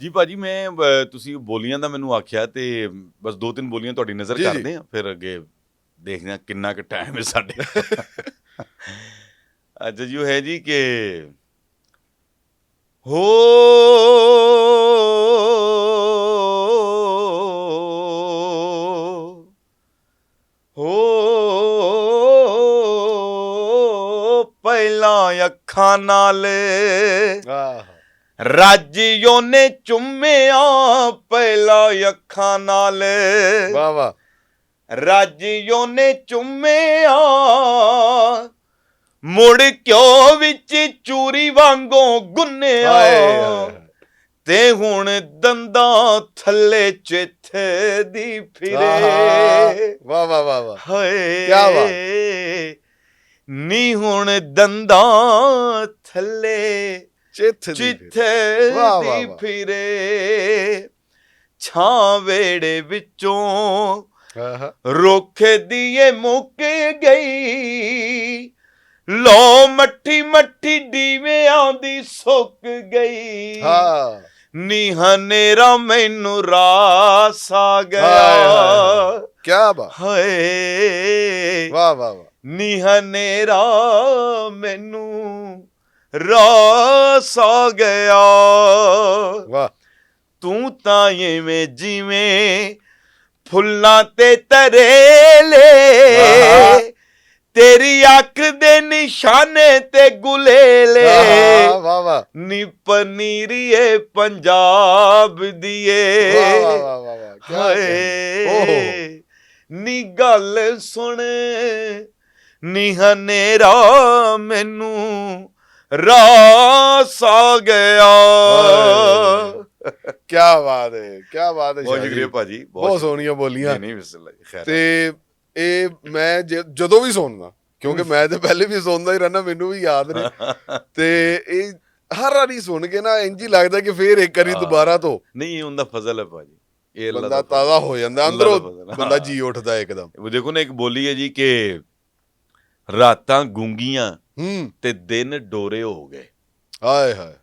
ਜੀ ਭਾਜੀ ਮੈਂ ਤੁਸੀਂ ਬੋਲੀਆਂ ਦਾ ਮੈਨੂੰ ਆਖਿਆ ਤੇ ਬਸ ਦੋ ਤਿੰਨ ਬੋਲੀਆਂ ਤੁਹਾਡੀ ਨਜ਼ਰ ਜੀ, ਜੀ। ਕਰਦੇ ਆ ਫਿਰ ਅੱਗੇ ਦੇਖਦੇ ਆ ਕਿੰਨਾ ਕੁ ਟਾਈਮ ਹੈ ਸਾਡੇ ਅੱਜ ਜੀ ਉਹ ਹੈ ਜੀ ਕਿ ਹੋ ਹੋ ਪਹਿਲਾਂ ਅੱਖਾਂ ਨਾਲ ਆਹ ਰਾਜਿਓ ਨੇ ਚੁੰਮਿਆ ਪਹਿਲਾ ਅੱਖਾਂ ਨਾਲ। ਵਾਹ ਵਾਹ। ਰਾਜਿਓ ਨੇ ਚੁੰਮਿਆ ਮੁੜ ਕਿਉਂ ਵਿੱਚ ਚੂਰੀ ਵਾਂਗੋਂ ਗੁੰਨਿਆ। ਤੇ ਹੁਣ ਦੰਦਾਂ ਥੱਲੇ ਚਿੱਥੇ ਦੀ ਫਿਰੇ। ਵਾਹ ਵਾਹ ਵਾਹ ਵਾਹ। ਹਾਏ ਕਿਆ ਬਾਤ। ਨੀ ਹੁਣ ਦੰਦਾਂ ਥੱਲੇ ਚਿੱਥ ਵਾਹ, ਦੀ। ਫਿਰੇ। ਛਾਂ ਵੇੜੇ ਵਿੱਚੋਂ ਰੁੱਖ ਦੀਏ ਮੁੱਕ ਗਈ। ਲੋ ਮੱਠੀ ਮੱਠੀ ਦੀਵਿਆਂ ਦੀ ਸੁੱਕ ਗਈ। ਹਾਂ। ਨੀ ਹਨੇਰਾ ਮੈਨੂੰ ਰਾਸ ਆ ਗਿਆ। ਕੀ ਬਾਤ। ਹਾਏ। ਵਾਹ ਵਾਹ ਵਾਹ। ਨੀ ਹਨੇਰਾ ਮੈਨੂੰ ਰਾਸ ਆ ਗਿਆ। ਵਾਹ। ਤੂੰ ਤਾਂ ਐਵੇਂ ਜਿਵੇਂ ਫੁੱਲਾਂ ਤੇ ਤਰੇਲੇ ਆਹਾ। ਤੇਰੀ ਅੱਖ ਦੇ ਨਿਸ਼ਾਨੇ ਤੇ ਗੁਲੇਲੇ ਆਹਾ, ਵਾਹ ਵਾਹ ਨੀ ਪਨੀਰੀਏ ਪੰਜਾਬ ਦੀਏ। ਵਾਹ ਵਾਹ ਵਾਹ ਵਾਹ ਵਾਹ ਕੀ ਹਾਏ। ਨੀ ਗੱਲ ਸੁਣ। ਨੀ ਹਨੇਰਾ ਮੈਨੂੰ ਰਾਸ ਆ ਗਿਆ। ਕੀ ਬਾਤ ਹੈ ਕੀ ਬਾਤ ਹੈ ਬਹੁਤ। ਸ਼ੁਕਰੀਆ ਭਾਜੀ ਬਹੁਤ ਸੋਹਣੀਆਂ ਬੋਲੀਆਂ। ਨਹੀਂ ਨਹੀਂ ਬਿਸਮਿਲ੍ਲਾ ਖੈਰ ਤੇ ਇਹ ਮੈਂ ਜਦੋਂ ਵੀ ਸੁਣਦਾ ਕਿਉਂਕਿ ਮੈਂ ਤੇ ਪਹਿਲੇ ਵੀ ਸੁਣਦਾ ਹੀ ਰਹਿਣਾ ਮੈਨੂੰ ਵੀ ਯਾਦ ਨੇ। ਤੇ ਇਹ ਹਰ ਵਾਰੀ ਸੁਣ ਕੇ ਨਾ ਇੰਜ ਹੀ ਲੱਗਦਾ ਕਿ ਫੇਰ ਇੱਕ ਵਾਰੀ। ਦੁਬਾਰਾ ਤੋਂ ਨਹੀਂ ਉਹਦਾ ਫਜ਼ਲ ਹੈ ਭਾਜੀ। ਇਹ ਬੰਦਾ ਤਾਜ਼ਾ ਹੋ ਜਾਂਦਾ ਅੰਦਰੋਂ ਬੰਦਾ। ਜੀ ਉੱਠਦਾ ਇੱਕਦਮ। ਉਹ ਦੇਖੋ ਨਾ ਇੱਕ ਬੋਲੀ ਹੈ ਜੀ ਕਿ ਰਾਤਾਂ ਗੂੰਗੀਆਂ ਹੂੰ। ਤੇ ਦਿਨ ਡੋਰੇ ਹੋ ਗਏ। ਹਾਏ ਹਾਏ।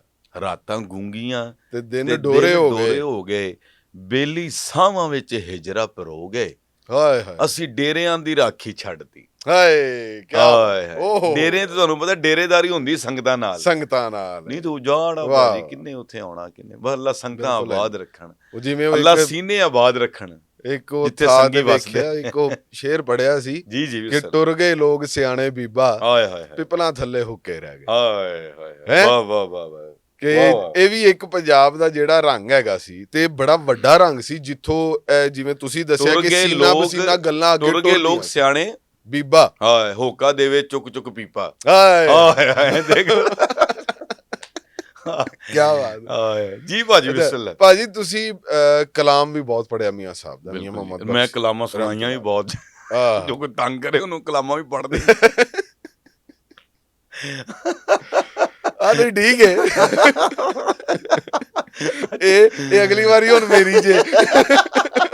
ਰਾਤਾਂ ਗੂੰਗੀਆਂ ਤੇ ਦਿਨ ਡੋਰੇ ਹੋ ਡੋਰੇ ਗਏ। ਹੋ ਗਏ। ਬੇਲੀ ਸਾਵਾਂ ਵਿੱਚ ਹਿਜਰਾ ਪਰੋ ਗਏ। ਹਾਏ ਹਾਏ। ਅਸੀਂ ਡੇਰਿਆਂ ਦੀ ਰਾਖੀ ਛੱਡਤੀ। ਹਾਏ ਕੀ ਹਾਏ ਹਾਏ। ਓਹੋ। ਡੇਰੇ ਤੇ ਤੁਹਾਨੂੰ ਪਤਾ ਡੇਰੇਦਾਰੀ ਹੁੰਦੀ ਸੰਗਤਾਂ ਨਾਲ। ਸੰਗਤਾਂ ਨਾਲ। ਨਹੀਂ ਤੂੰ ਵਾਹ। ਬਾਜੀ ਕਿੰਨੇ ਉੱਥੇ ਆਉਣਾ ਕਿੰਨੇ। ਬਸ ਅੱਲਾ ਸੰਗਤਾਂ। ਆਬਾਦ ਰੱਖਣ। ਉਹ ਜਿਵੇਂ ਅੱਲਾ ਸੀਨੇ ਆਬਾਦ ਰੱਖਣ। ਇੱਕ ਉਹ ਜਿੱਥੇ ਥਾਂ ਸੰਗੀ ਤੇ ਵੱਸਦੇ। ਵੇਖਿਆ ਇੱਕ ਉਹ ਸ਼ੇਰ ਪੜਿਆ ਸੀ ਜੀ ਜੀ ਕਿ ਟੁਰ ਗਏ ਲੋਕ ਸਿਆਣੇ ਬੀਬਾ ਹਾਏ ਹਾਏ ਹਾਏ। ਪਿਪਲਾਂ ਥੱਲੇ ਹੁੱਕੇ ਰਹਿ ਗਏ। ਹਾਏ ਹਾਏ ਹੈਂ? ਵਾਹ ਵਾਹ ਵਾਹ ਵਾਹ। ਕਿ ਵਾਹ, ਵਾਹ। ਇਹ ਵੀ ਇੱਕ ਪੰਜਾਬ ਦਾ ਜਿਹੜਾ ਰੰਗ ਹੈਗਾ ਸੀ ਤੇ ਬੜਾ ਵੱਡਾ ਰੰਗ ਸੀ ਜਿੱਥੋਂ ਇਹ ਜਿਵੇਂ ਤੁਸੀਂ ਦੱਸਿਆ ਕਿ ਗਏ ਸੀਨਾ ਲੋਕ- ਬਸੀਨਾ ਗੱਲਾਂ ਅੱਗੇ ਟੁਰ ਗਏ ਲੋਕ ਟੁਰਦੀਆਂ। ਸਿਆਣੇ ਬੀਬਾ। ਹਾਏ ਹੋਕਾ ਦੇਵੇ ਚੁੱਕ ਚੁੱਕ ਪੀਪਾ। ਹਾਏ। ਹਾਏ ਹਾਏ ਦੇਖੋ। ਕੀ ਬਾਤ ਹਾਏ ਜੀ ਭਾਜੀ ਬਿਸਮਿਲ੍ਲਾ ਭਾਜੀ ਤੁਸੀਂ ਕਲਾਮ ਵੀ ਬਹੁਤ ਪੜਿਆ ਮੀਆਂ ਸਾਹਿਬ ਦਾ ਮੀਆਂ ਮੁਹੰਮਦ। ਮੈਂ ਕਲਾਮਾਂ ਸੁਣਾਈਆਂ ਵੀ ਬਹੁਤ। ਜੋ ਕੋਈ ਤੰਗ ਕਰੇ ਉਹਨੂੰ ਕਲਾਮਾਂ ਵੀ ਪੜ੍ਹਦੇ। ਆ ਨਹੀਂ ਠੀਕ ਹੈ। ਇਹ ਇਹ ਅਗਲੀ ਵਾਰੀ ਹੁਣ ਮੇਰੀ ਜੇ।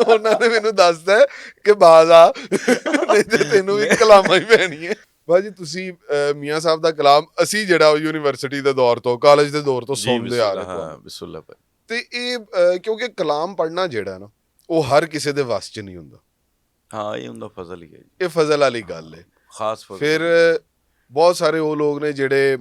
ਉਹਨਾਂ ਨੇ ਮੈਨੂੰ ਦੱਸਦਾ ਕਿ ਬਾਜ਼ ਆ ਨਹੀਂ ਤੇ ਤੈਨੂੰ ਵੀ ਕਲਾਮਾਂ ਹੀ ਪੈਣੀ ਹੈ ਭਾਜੀ ਤੁਸੀਂ ਅਹ, ਮੀਆਂ ਸਾਹਿਬ ਦਾ ਕਲਾਮ ਅਸੀਂ ਜਿਹੜਾ ਯੂਨੀਵਰਸਿਟੀ ਦੇ ਦੌਰ ਤੋਂ ਕਾਲਜ ਦੇ ਦੌਰ ਤੋਂ ਸੁਣਦੇ ਆ ਰਹੇ ਹਾਂ। ਤੁਹਾਨੂੰ ਬਿਸਮਿਲ੍ਲਾ ਭਾਈ। ਤੇ ਇਹ ਅਹ, ਕਿਉਂਕਿ ਕਲਾਮ ਪੜ੍ਹਨਾ ਜਿਹੜਾ ਨਾ ਉਹ ਹਰ ਕਿਸੇ ਦੇ ਵੱਸ 'ਚ ਨਹੀਂ ਹੁੰਦਾ। ਹਾਂ ਇਹ ਹੁੰਦਾ ਫਜ਼ਲ ਹੀ ਹੈ ਜੀ। ਇਹ ਫਜ਼ਲ ਵਾਲੀ ਗੱਲ ਹੈ। ਖਾਸ ਫਜ਼ਲ। ਫਿਰ ਬਹੁਤ ਸਾਰੇ ਉਹ ਲੋਕ ਨੇ ਜਿਹੜੇ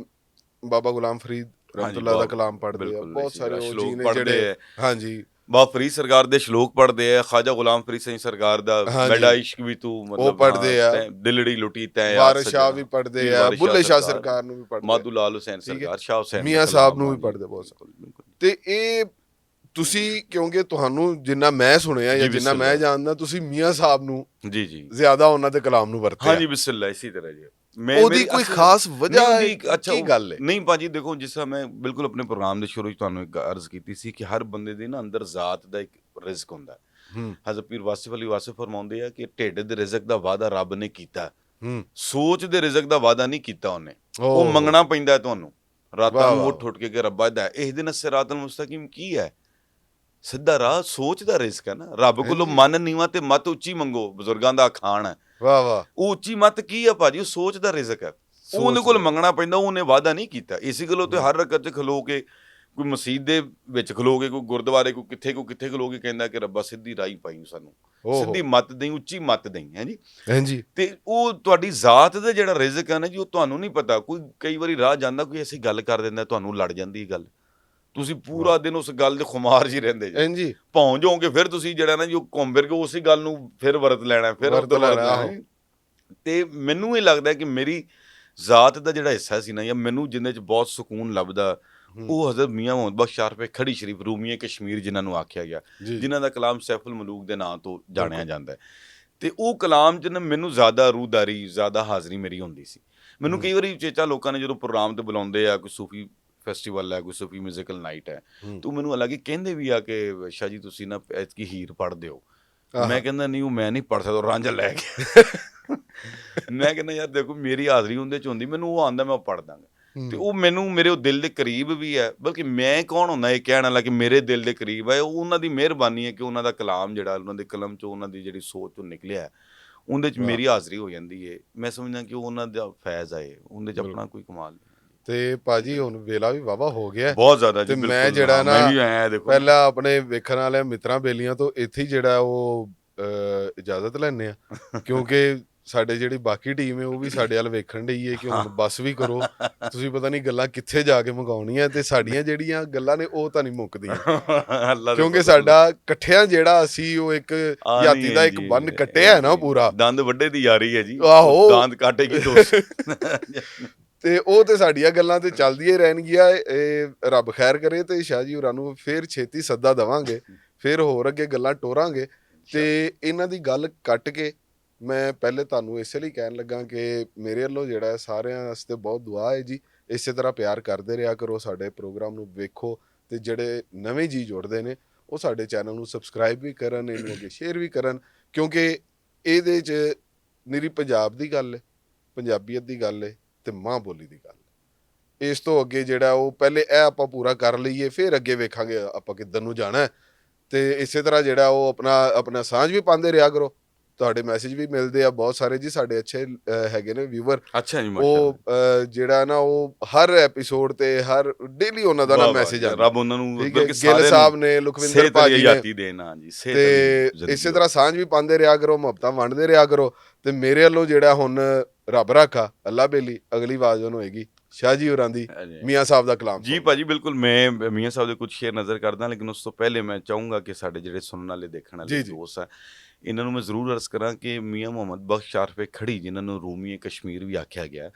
ਬਾਬਾ ਗੁਲਾਮ ਫਰੀਦ ਰਹਿਮਤੁল্লাਹ ਦਾ ਬਹੁਤ- ਕਲਾਮ ਪੜ੍ਹਦੇ ਆ ਬਿਲਕੁਲ ਬਹੁਤ ਸਾਰੇ ਉਹ ਜੀ ਸ਼ਲੋਕ ਨੇ ਪੜ੍ਹਦੇ ਜਿਹੜੇ ਆ। ਹਾਂਜੀ। ਬਾ ਫਰੀਦ ਸਰਕਾਰ ਦੇ ਸ਼ਲੋਕ ਪੜ੍ਹਦੇ ਆ ਖਾਜਾ ਗੁਲਾਮ ਫਰੀਦ ਸਿੰਘ ਸਰਕਾਰ ਦਾ। ਬੜਾ ਇਸ਼ਕ ਵੀ ਤੂੰ ਮਤਲਬ ਪੜ੍ਹਦੇ ਹਾਂ, ਆ। ਦਿਲੜੀ ਲੁੱਟੀ ਤੈ ਵਾਰਿਸ ਸ਼ਾਹ ਵੀ ਪੜ੍ਹਦੇ ਜੀ, ਆ ਬੁੱਲੇ ਸ਼ਾਹ ਸਰਕਾਰ, ਨੂੰ ਵੀ ਪੜ੍ਹਦੇ ਆ। ਮਾਦੂ ਲਾਲ ਹੁਸੈਨ। ਸਰਕਾਰ ਸ਼ਾਹ ਹੁਸੈਨ ਮੀਆਂ ਸਾਹਿਬ ਨੂੰ ਵੀ ਆ। ਪੜ੍ਹਦੇ ਬਹੁਤ। ਤੇ ਇਹ ਤੁਸੀਂ ਕਿਉਂਕਿ ਤੁਹਾਨੂੰ ਜਿੰਨਾ ਮੈਂ ਸੁਣਿਆ ਜਾਂ ਜੀ, ਜਿੰਨਾ ਮੈਂ। ਜਾਣਦਾ ਤੁਸੀਂ ਮੀਆਂ ਸਾਹਿਬ ਨੂੰ ਜੀ ਜੀ। ਜ਼ਿਆਦਾ ਉਹਨਾਂ ਦੇ ਕਲਾਮ ਨੂੰ ਵਰਤਿਆ। ਹਾਂਜੀ ਬਿਸਮਿਲ੍ਲਾ ਇਸੇ ਤਰ੍ਹਾਂ ਜੀ। ਮੈਂ ਉਹਦੀ ਮੇਰੀ ਕੋਈ ਅਸਲ- ਖਾਸ ਵਜ੍ਹਾ ਨਹੀਂ, ਉਹਦੀ- ਅੱਛਾ ਕੀ ਗੱਲ ਹੈ? ਨਹੀਂ ਭਾਜੀ ਦੇਖੋ ਜਿਸ ਤਰ੍ਹਾਂ ਮੈਂ ਬਿਲਕੁਲ ਆਪਣੇ ਪ੍ਰੋਗਰਾਮ ਦੇ ਸ਼ੁਰੂ ਵਿੱਚ ਤੁਹਾਨੂੰ ਇੱਕ ਅਰਜ਼ ਕੀਤੀ ਸੀ ਕਿ ਹਰ ਬੰਦੇ ਦੇ ਨਾ ਅੰਦਰ ਜ਼ਾਤ ਦਾ ਇੱਕ ਰਿਜ਼ਕ ਹੁੰਦਾ ਹੈ। ਹੂੰ। ਹਜ਼ਰਤ ਪੀਰ ਵਾਸਿਫ ਅਲੀ ਵਾਸਿਫ ਫਰਮਾਉਂਦੇ ਆ ਕਿ ਢਿੱਡ ਦੇ ਰਿਜ਼ਕ ਦਾ ਵਾਅਦਾ ਰੱਬ ਨੇ ਕੀਤਾ। ਹੂੰ। ਸੋਚ ਦੇ ਰਿਜ਼ਕ ਦਾ ਵਾਅਦਾ ਨਹੀਂ ਕੀਤਾ ਉਹਨੇ। ਉਹ ਮੰਗਣਾ ਪੈਂਦਾ ਹੈ ਤੁਹਾਨੂੰ। ਰਾਤਾਂ ਵਾਹ, ਨੂੰ ਵਾਹ। ਉੱਠ ਉੱਠ ਕੇ ਕਿ ਰੱਬਾ ਦਾ ਇਹ ਦਿਨ ਸਿਰਾਤਲ ਮੁਸਤਕੀਮ ਕੀ ਹੈ? ਸਿੱਧਾ ਰਾਹ ਸੋਚ ਦਾ ਰਿਜ਼ਕ ਹੈ ਨਾ। ਰੱਬ ਕੋਲੋਂ। ਮਨ ਨੀਵਾ ਤੇ ਮਤ ਉੱਚੀ ਮੰਗੋ ਬਜ਼ੁਰਗਾਂ ਦਾ ਅਖਾਣ ਹੈ। ਵਾਹ ਵਾਹ। ਉਹ ਉੱਚੀ ਮਤ ਕੀ ਹੈ ਭਾਜੀ? ਉਹ ਸੋਚ ਦਾ ਰਿਜ਼ਕ ਹੈ। ਉਹ ਉਹਦੇ ਕੋਲ। ਮੰਗਣਾ ਪੈਂਦਾ ਉਹਨੇ ਵਾਅਦਾ ਨਹੀਂ ਕੀਤਾ। ਇਸੇ ਗੱਲੋਂ ਤੇ ਹਰ ਰਕਤ ਚ ਖਲੋ ਕੇ ਕੋਈ ਮਸਜਿਦ ਦੇ ਵਿੱਚ ਖਲੋਗੇ ਕੋਈ ਗੁਰਦੁਆਰੇ ਕੋਈ ਕਿੱਥੇ ਕੋਈ ਕਿੱਥੇ ਖਲੋਗੇ ਕਹਿੰਦਾ ਕਿ ਰੱਬਾ ਸਿੱਧੀ ਰਾਹੀਂ ਪਾਈ ਸਾਨੂੰ। ਸਿੱਧੀ ਮੱਤ ਦੇਈ ਉੱਚੀ ਮੱਤ ਦੇਈ ਹੈ ਜੀ? ਹਾਂਜੀ। ਤੇ ਉਹ ਤੁਹਾਡੀ ਜ਼ਾਤ ਦਾ ਜਿਹੜਾ ਰਿਜ਼ਕ ਹੈ ਨਾ ਜੀ ਉਹ ਤੁਹਾਨੂੰ ਨਹੀਂ ਪਤਾ। ਕੋਈ ਕਈ ਵਾਰੀ ਰਾਹ ਜਾਂਦਾ ਕੋਈ ਐਸੀ ਗੱਲ ਕਰ ਦਿੰਦਾ ਤੁਹਾਨੂੰ ਲੜ ਜਾਂਦੀ ਹੈ ਗੱਲ। ਤੁਸੀਂ ਪੂਰਾ ਦਿਨ ਉਸ ਗੱਲ ਦੇ ਖੁਮਾਰ 'ਚ ਹੀ ਰਹਿੰਦੇ ਜੀ ਹਾਂਜੀ ਭੌਂ ਜਾਓਗੇ ਫਿਰ ਤੁਸੀਂ ਜਿਹੜਾ ਨਾ ਜੀ ਉਹ ਘੁੰਮ ਫਿਰ ਕੇ ਉਸੇ ਗੱਲ ਨੂੰ ਫਿਰ ਵਰਤ ਲੈਣਾ ਫਿਰ ਵਰਤ ਲੈਣਾ। ਤੇ ਮੈਨੂੰ ਇਹ ਲੱਗਦਾ ਕਿ ਮੇਰੀ ਜ਼ਾਤ ਦਾ ਜਿਹੜਾ ਹਿੱਸਾ ਸੀ ਨਾ ਜਾਂ ਮੈਨੂੰ ਜਿੰਦੇ 'ਚ ਬਹੁਤ ਸਕੂਨ ਲੱਭਦਾ। ਉਹ ਹਜ਼ਰਤ ਮੀਆਂ ਮੁਹੰਮਦ ਬਖਸ਼ ਸ਼ਾਰਫੇ ਖੜੀ ਸ਼ਰੀਫ ਰੂਮੀਏ ਕਸ਼ਮੀਰ ਜਿਨ੍ਹਾਂ ਨੂੰ ਆਖਿਆ ਗਿਆ ਜਿਨ੍ਹਾਂ ਦਾ ਕਲਾਮ ਸੈਫੁਲ ਮਲੂਕ ਦੇ ਨਾਂ ਤੋਂ ਜਾਣਿਆ। ਜਾਂਦਾ ਹੈ ਤੇ ਉਹ ਕਲਾਮ 'ਚ ਨਾ ਮੈਨੂੰ ਜ਼ਿਆਦਾ ਰੂਹਦਾਰੀ ਜ਼ਿਆਦਾ ਹਾਜ਼ਰੀ ਮੇਰੀ ਹੁੰਦੀ ਸੀ ਮੈਨੂੰ। ਕਈ ਵਾਰੀ ਚੇਚਾ ਲੋਕਾਂ ਨੇ ਜਦੋਂ ਪ੍ਰੋਗਰਾਮ ਤੇ ਬੁਲਾਉਂਦੇ ਆ ਕੋਈ ਸੂਫੀ ਫੈਸਟੀਵਲ ਹੈ ਕੋਈ ਸੂਫੀ ਮਿਊਜ਼ੀਕਲ ਨਾਈਟ ਹੈ ਹੂੰ। ਤੂੰ ਮੈਨੂੰ ਹਾਲਾਂਕਿ ਕਹਿੰਦੇ ਵੀ ਆ ਕਿ ਸ਼ਾਹ ਜੀ ਤੁਸੀਂ ਨਾ ਐਤਕੀ ਹੀਰ ਹੋ ਆਹਾ। ਮੈਂ ਕਹਿੰਦਾ ਨਹੀਂ ਉਹ ਮੈਂ ਨਹੀਂ ਪੜ੍ਹ ਸਕਦਾ ਰਾਂਝਾ ਲੈ ਕੇ ਮੈਂ ਕਹਿੰਦਾ ਯਾਰ ਦੇਖੋ ਮੇਰੀ ਹਾਜ਼ਰੀ ਉਹਦੇ ਚ ਹੁੰਦੀ ਮੈਨੂੰ ਉਹ ਆਂਦਾ ਮੈਂ ਪੜ੍ਹ ਦਾਂਗਾ ਹੂੰ। ਤੇ ਉਹ ਮੈਨੂੰ ਮੇਰੇ ਉਹ ਦਿਲ ਦੇ ਕਰੀਬ ਵੀ ਹੈ ਬਲਕਿ ਮੈਂ ਕੌਣ ਹੁੰਦਾ ਇਹ ਕਹਿਣ ਵਾਲਾ ਕਿ ਮੇਰੇ ਦਿਲ ਦੇ ਕਰੀਬ ਹੈ ਉਹ ਉਹਨਾਂ ਦੀ ਮਿਹਰਬਾਨੀ ਹੈ ਕਿ ਉਹਨਾਂ ਦਾ ਕਲਾਮ ਜਿਹੜਾ ਉਹਨਾਂ ਦੇ ਕਲਮ ਚੋਂ ਉਹਨਾਂ ਦੀ ਜਿਹੜੀ ਸੋਚ ਚੋਂ ਨਿਕਲਿਆ ਹੈ, ਉਹਦੇ ਚ। ਮੇਰੀ ਹਾਜ਼ਰੀ ਹੋ ਜਾਂਦੀ ਹੈ ਮੈਂ ਸਮਝਦਾ ਕਿ ਉਹ ਉਹਨਾਂ ਦਾ ਫੈਜ਼ ਆਏ ਉਹਦੇ ਚ। ਆਪਣਾ ਕੋਈ ਕਮਾਲ ਤੇ ਭਾਜੀ ਹੁਣ ਵੇਲਾ ਵੀ ਵਾਵਾ ਹੋ ਗਿਆ। ਬਹੁਤ ਜ਼ਿਆਦਾ ਜੀ ਤੇ ਮੈਂ ਬਿਲਕੁਲ, ਜਿਹੜਾ ਨਾ ਮੈਂ ਵੀ ਆਇਆ ਦੇਖੋ ਪਹਿਲਾਂ ਆਪਣੇ ਵੇਖਣ ਵਾਲੇ ਮਿੱਤਰਾਂ ਬੇਲੀਆਂ ਤੋਂ ਇੱਥੇ ਹੀ ਜਿਹੜਾ ਉਹ ਇਜਾਜ਼ਤ ਲੈਣੇ ਆ ਕਿਉਂਕਿ ਸਾਡੇ ਜਿਹੜੀ ਬਾਕੀ ਟੀਮ ਹੈ ਉਹ ਵੀ ਸਾਡੇ ਵੱਲ ਵੇਖਣ ਡਈ ਹੈ ਕਿ ਹੁਣ ਬਸ ਵੀ ਕਰੋ। ਤੁਸੀਂ ਪਤਾ ਨਹੀਂ ਗੱਲਾਂ ਕਿੱਥੇ ਜਾ ਕੇ ਮੁਕਾਉਣੀਆਂ ਤੇ ਸਾਡੀਆਂ ਜਿਹੜੀਆਂ ਗੱਲਾਂ ਨੇ ਉਹ ਤਾਂ ਨਹੀਂ ਮੁੱਕਦੀਆਂ। ਕਿਉਂਕਿ ਸਾਡਾ ਇਕੱਠਿਆਂ ਜਿਹੜਾ ਅਸੀਂ ਉਹ ਇੱਕ ਯਾਤੀ ਦਾ ਇੱਕ ਬੰਨ ਕੱਟਿਆ ਹੈ ਨਾ ਪੂਰਾ। ਦੰਦ ਵੱਡੇ ਦੀ ਯਾਰੀ ਹੈ ਜੀ। ਆਹੋ। ਦੰਦ ਕਾਟੇਗੀ ਦੋਸਤ ਤੇ ਉਹ ਤੇ ਸਾਡੀਆਂ ਗੱਲਾਂ ਤੇ ਚੱਲਦੀਆਂ ਹੀ ਰਹਿਣਗੀਆਂ। ਇਹ ਰੱਬ ਖੈਰ ਕਰੇ ਤੇ ਸ਼ਾਹ ਜੀ ਹੋਰਾਂ ਨੂੰ ਫੇਰ ਛੇਤੀ ਸੱਦਾ ਦਵਾਂਗੇ, ਫੇਰ ਹੋਰ ਅੱਗੇ ਗੱਲਾਂ ਟੋਰਾਂਗੇ। ਤੇ ਇਹਨਾਂ ਦੀ ਗੱਲ ਕੱਟ ਕੇ ਮੈਂ ਪਹਿਲੇ ਤੁਹਾਨੂੰ ਇਸੇ ਲਈ ਕਹਿਣ ਲੱਗਾ ਕਿ ਮੇਰੇ ਵੱਲੋਂ ਜਿਹੜਾ ਹੈ ਸਾਰਿਆਂ ਵਾਸਤੇ ਬਹੁਤ ਦੁਆ ਹੈ ਜੀ। ਇਸੇ ਤਰ੍ਹਾਂ ਪਿਆਰ ਕਰਦੇ ਰਿਹਾ ਕਰੋ, ਸਾਡੇ ਪ੍ਰੋਗਰਾਮ ਨੂੰ ਵੇਖੋ ਤੇ ਜਿਹੜੇ ਨਵੇਂ ਜੀ ਜੁੜਦੇ ਨੇ, ਉਹ ਸਾਡੇ ਚੈਨਲ ਨੂੰ ਸਬਸਕ੍ਰਾਈਬ ਵੀ ਕਰਨ, ਇਹਨੂੰ ਅੱਗੇ ਸ਼ੇਅਰ ਵੀ ਕਰਨ। ਕਿਉਂਕਿ ਇਹਦੇ 'ਚ ਨਿਰੀ ਪੰਜਾਬ ਦੀ ਗੱਲ ਹੈ, ਪੰਜਾਬੀਅਤ ਦੀ ਗੱਲ ਹੈ ਤੇ ਮਾਂ ਬੋਲੀ ਦੀ ਗੱਲ। ਇਸ ਤੋਂ ਅੱਗੇ ਜਿਹੜਾ ਉਹ ਪਹਿਲੇ ਇਹ ਆਪਾਂ ਪੂਰਾ ਕਰ ਲਈਏ ਫਿਰ ਅੱਗੇ ਵੇਖਾਂਗੇ ਆਪਾਂ ਕਿੱਧਰ ਨੂੰ ਜਾਣਾ। ਤੇ ਇਸੇ ਤਰ੍ਹਾਂ ਜਿਹੜਾ ਉਹ ਆਪਣਾ ਆਪਣਾ ਸਾਂਝ ਵੀ ਪਾਉਂਦੇ ਰਿਹਾ ਕਰੋ। ਤੁਹਾਡੇ ਮੈਸੇਜ ਵੀ ਮਿਲਦੇ ਆ ਬਹੁਤ ਸਾਰੇ ਜੀ ਸਾਡੇ ਅੱਛੇ ਹੈਗੇ ਨੇ ਵੀਵਰ ਅੱਛਾ ਜੀ ਉਹ ਜਿਹੜਾ ਨਾ ਉਹ ਹਰ ਐਪੀਸੋਡ ਤੇ ਹਰ ਡੇਲੀ ਉਹਨਾਂ ਦਾ ਨਾ ਮੈਸੇਜ ਆਉਂਦਾ। ਰੱਬ ਉਹਨਾਂ ਨੂੰ ਹੈ ਬਲਕਿ ਗਿੱਲ ਸਾਹਿਬ ਨੂੰ ਲੁਖਵਿੰਦਰ ਭਾਜੀ ਨੇ। ਆਜ਼ਾਦੀ ਦੇਣਾ ਜੀ ਤੇ ਇਸੇ ਤਰ੍ਹਾਂ ਸਾਂਝ ਵੀ ਪਾਉਂਦੇ ਰਿਹਾ ਕਰੋ ਮੁਹੱਬਤਾਂ ਵੰਡਦੇ ਰਿਹਾ ਕਰੋ। ਤੇ ਮੇਰੇ ਵੱਲੋਂ ਜਿਹੜਾ ਹੁਣ ਰੱਬ ਰਾਖਾ ਅੱਲਾ ਬੇਲੀ ਅਗਲੀ ਆਵਾਜ਼ ਉਹਨੂੰ ਹੋਏਗੀ ਸ਼ਾਹ ਜੀ ਹੋਰਾਂ ਦੀ ਹਾਂਜੀ। ਮੀਆਂ ਸਾਹਿਬ ਦਾ ਕਲਾਮ ਜੀ ਭਾਜੀ ਬਿਲਕੁਲ ਮੈਂ ਮੀਆਂ ਸਾਹਿਬ ਦੇ ਕੁਝ ਸ਼ੇਅਰ ਨਜ਼ਰ ਕਰਦਾ ਲੇਕਿਨ ਉਸ ਤੋਂ ਪਹਿਲੇ ਮੈਂ ਚਾਹੂੰਗਾ ਕਿ ਸਾਡੇ ਜਿਹੜੇ ਸੁਣਨ ਵਾਲੇ ਦੇਖਣ ਜੀ, ਵਾਲੇ ਜੀ। ਦੋਸਤ ਆ ਇਹਨਾਂ ਨੂੰ ਮੈਂ ਜ਼ਰੂਰ ਅਰਜ਼ ਕਰਾਂ ਕਿ ਮੀਆਂ ਮੁਹੰਮਦ ਬਖਸ਼ ਸ਼ਾਰਫੇ ਖੜੀ ਜਿਨ੍ਹਾਂ ਨੂੰ ਰੂਮੀ ਕਸ਼ਮੀਰ ਵੀ ਆਖਿਆ ਗਿਆ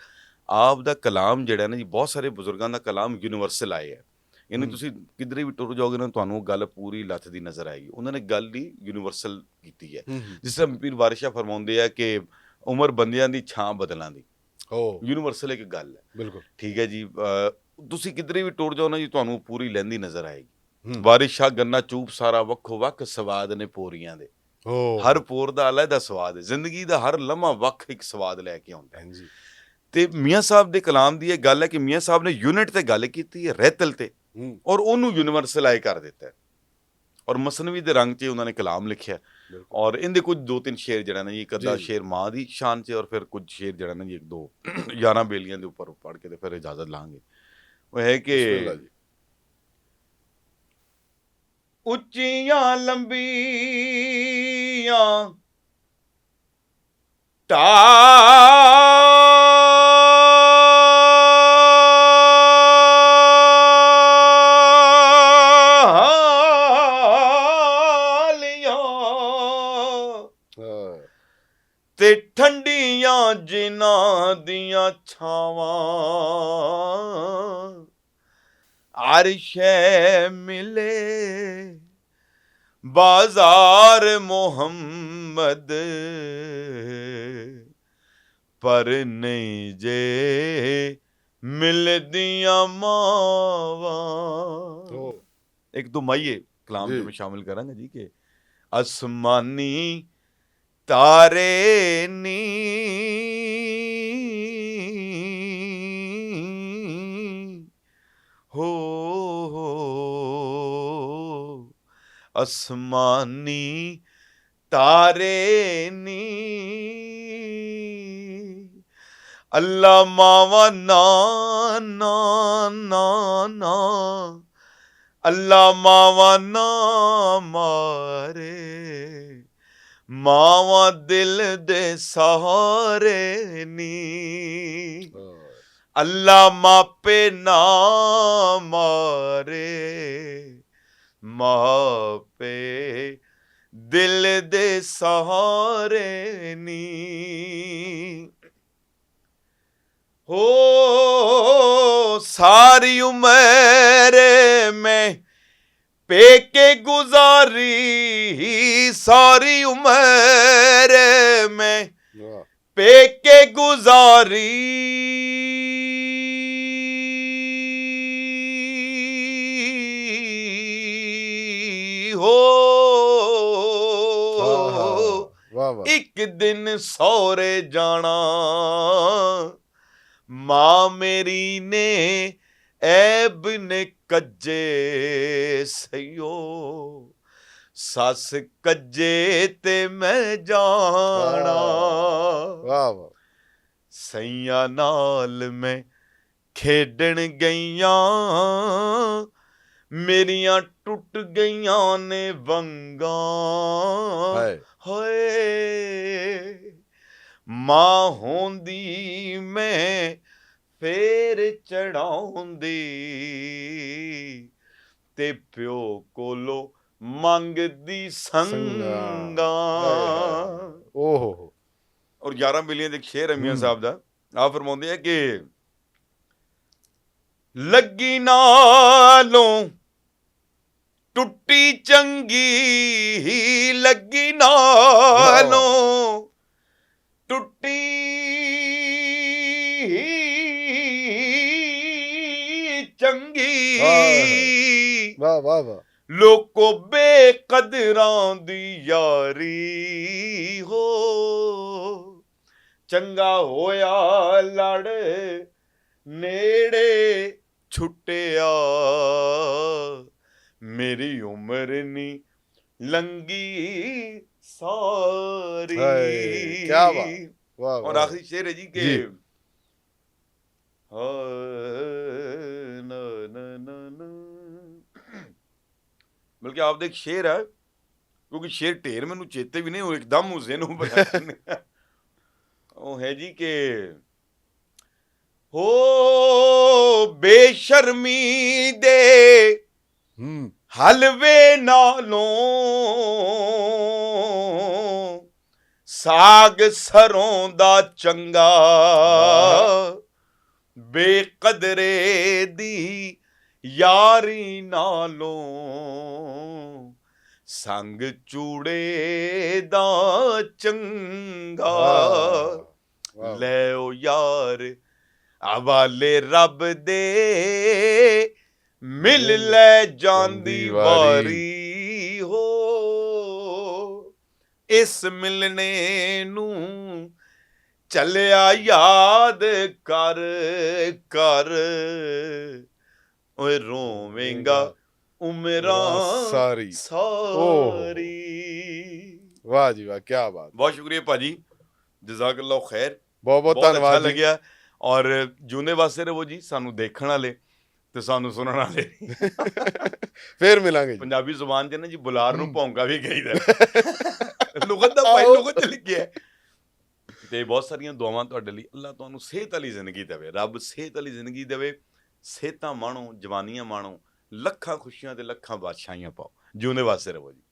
ਆਪ ਦਾ ਕਲਾਮ ਜਿਹੜਾ ਨਾ ਜੀ ਬਹੁਤ ਸਾਰੇ ਬਜ਼ੁਰਗਾਂ ਦਾ ਕਲਾਮ ਯੂਨੀਵਰਸਲ ਆਏ ਹੈ ਇਹਨੂੰ। ਤੁਸੀਂ ਕਿਧਰੇ ਵੀ ਟੁਰ ਜਾਓਗੇ ਨਾ ਤੁਹਾਨੂੰ ਉਹ ਗੱਲ ਪੂਰੀ ਲੱਥ ਦੀ ਨਜ਼ਰ ਆਏਗੀ ਉਹਨਾਂ ਨੇ ਗੱਲ ਹੀ ਯੂਨੀਵਰਸਲ ਕੀਤੀ ਹੂੰ। ਜਿਸ ਤਰ੍ਹਾਂ ਪੀਰ ਵਾਰਿਸ਼ਾ ਫਰਮਾਉਂਦੇ ਆ ਕਿ ਉਮਰ ਬੰਦਿਆਂ ਦੀ ਛਾਂ ਬਦਲਾਂ ਦੀ। ਹੋ ਯੂਨੀਵਰਸਲ ਇੱਕ ਗੱਲ ਹੈ। ਬਿਲਕੁਲ। ਠੀਕ ਹੈ ਜੀ ਅਹ ਤੁਸੀਂ ਕਿਧਰੇ ਵੀ ਟੁਰ ਜਾਓ ਨਾ ਜੀ ਤੁਹਾਨੂੰ ਪੂਰੀ ਲੈਂਦੀ ਨਜ਼ਰ ਆਏਗੀ। ਹੂੰ। ਬਾਰਿਸ਼ਾ ਗੰਨਾ ਚੂਪ ਸਾਰਾ ਵੱਖੋ ਵੱਖ ਸਵਾਦ ਨੇ ਪੋਰੀਆਂ ਦੇ। ਹੋ ਹਰ ਪੋਰ ਦਾ ਅਲੱਗਾ ਸਵਾਦ ਹੈ। ਜ਼ਿੰਦਗੀ ਦਾ ਹਰ ਲਮਹਾ ਵੱਖ ਇੱਕ ਸਵਾਦ ਲੈ ਕੇ ਆਉਂਦਾ ਹੈ। ਹਾਂਜੀ। ਤੇ ਮੀਆਂ ਸਾਹਿਬ ਦੇ ਕਲਾਮ ਦੀ ਇਹ ਗੱਲ ਹੈ ਕਿ ਮੀਆਂ ਸਾਹਿਬ ਨੇ ਯੂਨਿਟ ਤੇ ਗੱਲ ਕੀਤੀ ਹੈ ਰਹਿਤਲ ਤੇ। ਹੂੰ। ਔਰ ਉਹਨੂੰ ਯੂਨੀਵਰਸਲਾਈ ਕਰ ਦਿੱਤਾ ਹੈ। ਔਰ ਮਸਨਵੀ ਦੇ ਰੰਗ 'ਚ ਉਹਨਾਂ ਨੇ ਕਲਾਮ ਲਿਖਿਆ ਹੈ। ਔਰ ਇਹਦੇ ਕੁਝ ਦੋ ਤਿੰਨ ਸ਼ੇਰ ਜਿਹੜਾ ਨਾ ਜੀ ਇੱਕ ਅੱਧਾ। ਸ਼ੇਰ ਮਾਂ ਦੀ ਸ਼ਾਨ 'ਚ ਔਰ ਫਿਰ ਕੁਝ ਸ਼ੇਰ ਜਿਹੜਾ ਨਾ ਜੀ ਇੱਕ ਦੋ 11 ਬੇਲੀਆਂ ਦੇ ਉੱਪਰ ਪੜ ਕੇ ਤੇ ਫਿਰ ਇਜਾਜ਼ਤ ਲਾਂਗੇ। ਉਹ ਹੈ ਕਿ ਉੱਚੀਆਂ ਲੰਬੀਆਂ ਟਾਲੀਆਂ ਜਿਨ੍ਹਾਂ ਦੀਆਂ ਛਾਵਾਂ ਅਰਸ਼ੇ ਮਿਲੇ ਬਾਜ਼ਾਰ ਮੁਹੰਮਦ ਪਰ ਨਹੀਂ ਜੇ ਮਿਲਦੀਆਂ ਮਾਵਾਂ ਹੋ ਇੱਕ ਦੋ ਮਾਈਏ ਕਲਾਮ ਜੀ। ਚ ਮੈਂ ਸ਼ਾਮਿਲ ਕਰਾਂਗਾ ਜੀ ਕਿ ਅਸਮਾਨੀ ਤਾਰੇ ਨੀ। ਹੋ ਅਸਮਾਨੀ ਤਾਰੇ ਨੀ। ਅੱਲਾ ਮਾਵਾ ਨਾ ਨਾ ਨਾ ਨਾ। ਅੱਲਾ ਮਾਵਾ ਨਾ ਮਾਰੇ। ਮਾਵਾ ਦਿਲ ਦੇ ਸਹਾਰੇ ਨੀ। ਅੱਲਾ ਮਾਪੇ ਨਾ ਮਾਰੇ। ਮਾਪੇ ਦਿਲ ਦੇ ਸਹਾਰੇ ਨੀ। ਹੋ ਸਾਰੀ ਉਮਰ ਮੈਂ ਪੇਕੇ ਗੁਜ਼ਾਰੀ ਸਾਰੀ ਉਮਰ ਮੈਂ ਪੇਕੇ ਗੁਜ਼ਾਰੀ। ਇੱਕ ਦਿਨ ਸੌਰੇ ਜਾਣਾ। ਮਾਂ ਮੇਰੀ ਨੇ ਐਬ ਨੇ ਕੱਜੇ ਸਈਓ ਸੱਸ ਕੱਜੇ ਤੇ ਮੈਂ ਜਾਣਾ। ਵਾਹ ਵਾਹ। ਸਈਆਂ ਨਾਲ ਮੈਂ ਖੇਡਣ ਗਈਆਂ। ਮੇਰੀਆਂ ਟੁੱਟ ਗਈਆਂ ਨੇ ਵੰਗਾਂ। ਹਾਏ। ਹੋਏ। ਮਾਂ ਹੁੰਦੀ ਮੈਂ ਫੇਰ ਚੜਾਉਂਦੀ। ਤੇ ਪਿਓ ਕੋਲੋਂ ਮੰਗਦੀ ਸੰਗਾ। ਓਹੋ। ਔਰ 11 ਮਿਲੀਅਨ ਦੇ ਸ਼ੇਰ ਹੈ ਮੀਆਂ ਹੂੰ। ਸਾਹਿਬ ਦਾ ਆ ਫਰਮਾਉਂਦੇ ਆ ਕਿ ਲੱਗੀ ਨਾਲੋਂ ਟੁੱਟੀ ਚੰਗੀ ਲੱਗੀ ਨਾਲੋਂ ਟੁੱਟੀ ਚੰਗੀ ਵਾਹ ਵਾਹ ਵਾਹ। ਲੋਕੋ ਬੇਕਦਰਾਂ ਦੀ ਯਾਰੀ ਹੋ ਚੰਗਾ ਹੋਇਆ ਲੜ ਨੇੜੇ ਛੁੱਟਿਆ ਮੇਰੀ ਉਮਰ ਨੀ ਲੰਗੀ ਸਾਰੀ ਕਿਆ ਬਾਤ। ਵਾਹ ਔਰ ਵਾਹ ਆਖਰੀ ਸ਼ੇਰ ਹੈ ਜੀ ਕਿ ਜੀ। ਬਲਕਿ ਆਪ ਦੇ ਇੱਕ ਸ਼ੇਰ ਹੈ ਕਿਉਂਕਿ ਸ਼ੇਰ ਢੇਰ ਮੈਨੂੰ ਚੇਤੇ ਵੀ ਨਹੀਂ ਉਹ ਇੱਕਦਮ ਉਸ ਨੂੰ ਉਹ ਹੈ ਜੀ ਕਿ ਹੋ ਬੇਸ਼ਰਮੀ ਦੇ ਹਲਵੇ ਨਾਲੋਂ ਸਾਗ ਸਰੋਂ ਦਾ ਚੰਗਾ ਬੇਕਦਰੇ ਦੀ ਯਾਰੀ ਨਾਲੋਂ ਸੰਗ ਚੂੜੇ ਦਾ ਚੰਗਾ। ਲੈ ਓ ਯਾਰ ਹਵਾਲੇ ਰੱਬ ਦੇ ਮਿਲ ਲੈ ਜਾਂਦੀ। ਵਾਰੀ ਹੋ। ਇਸ ਮਿਲਣੇ ਨੂੰ ਚੱਲਿਆ ਯਾਦ ਕਰ ਕਰ। ਓਏ ਰੋਵੇਂਗਾ ਉਮਰਾਂ ਸਾਰੀ। ਸਾਰੀ। ਵਾਹ ਜੀ ਵਾਹ ਕੀ ਬਾਤ। ਬਹੁਤ ਸ਼ੁਕਰੀਆ ਭਾਜੀ ਜਜ਼ਾਕੱਲਾਹ ਖੈਰ। ਬਹੁਤ ਬਹੁਤ ਅੱਛਾ ਧੰਨਵਾਦ ਜੀ। ਲੱਗਿਆ। ਔਰ ਜੂਨੇ ਵਾਸਤੇ ਰਹੋ ਜੀ ਸਾਨੂੰ ਦੇਖਣ ਵਾਲੇ ਤੇ ਸਾਨੂੰ ਸੁਣਨ ਵਾਲੇ। ਫੇਰ ਮਿਲਾਂਗੇ ਜੀ। ਪੰਜਾਬੀ ਜ਼ੁਬਾਨ ਨਾ ਜੀ ਬੁਲਾਰ ਨੂੰ। ਭੌਂਕਾ ਵੀ ਕਹੀਦਾ ਲੁਗਤ ਦਾ ਭਾਈ। ਲੁਗਤ ਚ ਲਿਖਿਆ। ਤੇ ਬਹੁਤ ਸਾਰੀਆਂ ਦੁਆਵਾਂ ਤੁਹਾਡੇ ਲਈ ਅੱਲਾਹ ਤੁਹਾਨੂੰ ਸਿਹਤ ਵਾਲੀ ਜ਼ਿੰਦਗੀ ਦੇਵੇ ਰੱਬ ਸਿਹਤ ਵਾਲੀ ਜ਼ਿੰਦਗੀ ਦੇਵੇ। ਸਿਹਤਾਂ ਮਾਣੋ ਜਵਾਨੀਆਂ ਮਾਣੋ ਲੱਖਾਂ ਖੁਸ਼ੀਆਂ ਤੇ ਲੱਖਾਂ ਬਾਦਸ਼ਾਹੀਆਂ ਪਾਓ। ਜਿਉਂਦੇ ਵਾਸਤੇ ਰਹੋ ਜੀ।